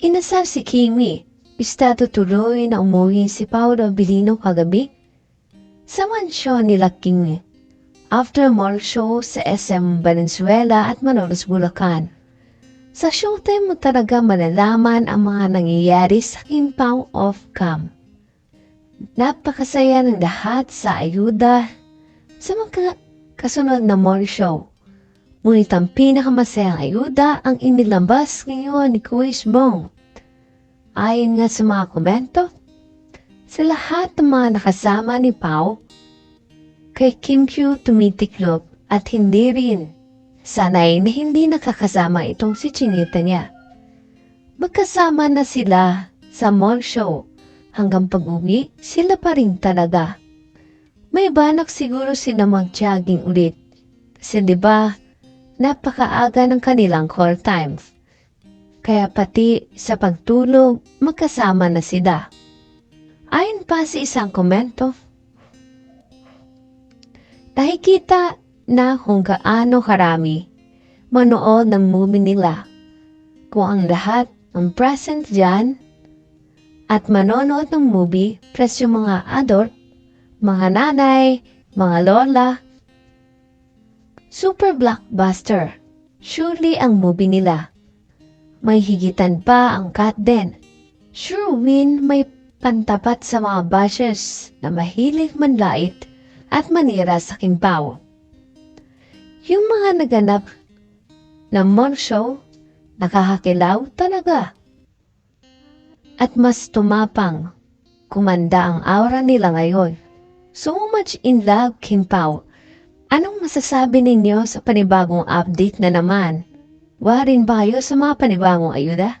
Inasal si Kimi. Istado tuloy na umuwi si Paolo Abilino kagabi sa mansyon nila Kimi. After mall show sa SM Valenzuela at Manolos Bulacan. Sa showtime mo talaga malalaman ang mga nangyayari sa Kimpaw off-cam. Napakasaya ng lahat sa ayuda sa mga kasunod na mall show. Ngunit ang pinakamasayang ayuda ang inilabas ngayon ni Kuis Bong. Ayon nga sa mga komento, sa lahat ng mga nakasama ni Pau, kay Kim Kyu tumitiklop at hindi rin. Sanay na hindi nakakasama itong si Chinita niya. Magkasama na sila sa mall show. Hanggang pag-uwi, sila pa rin talaga. May banak siguro sila mag-jogging ulit. Kasi ba, napakaaga ng kanilang call times. Kaya pati sa pagtulog, magkasama na sila. Ayon pa sa isang komento, nakikita na kung gaano karami manood ng movie nila. Kung ang lahat ang present dyan at manonood ng movie, yung mga adult, mga nanay, mga lola, super blockbuster. Surely ang movie nila. May higitan pa ang cut din. Sure win may pantapat sa mga bashers na mahilig manlait at manira sa kimpaw. Yung mga naganap na mall show, nakakakilaw talaga. At mas tumapang, kumanda ang aura nila ngayon. So much in love, Kimpaw. Anong masasabi ninyo sa panibagong update na naman? Warin ba kayo sa mga panibagong ayuda?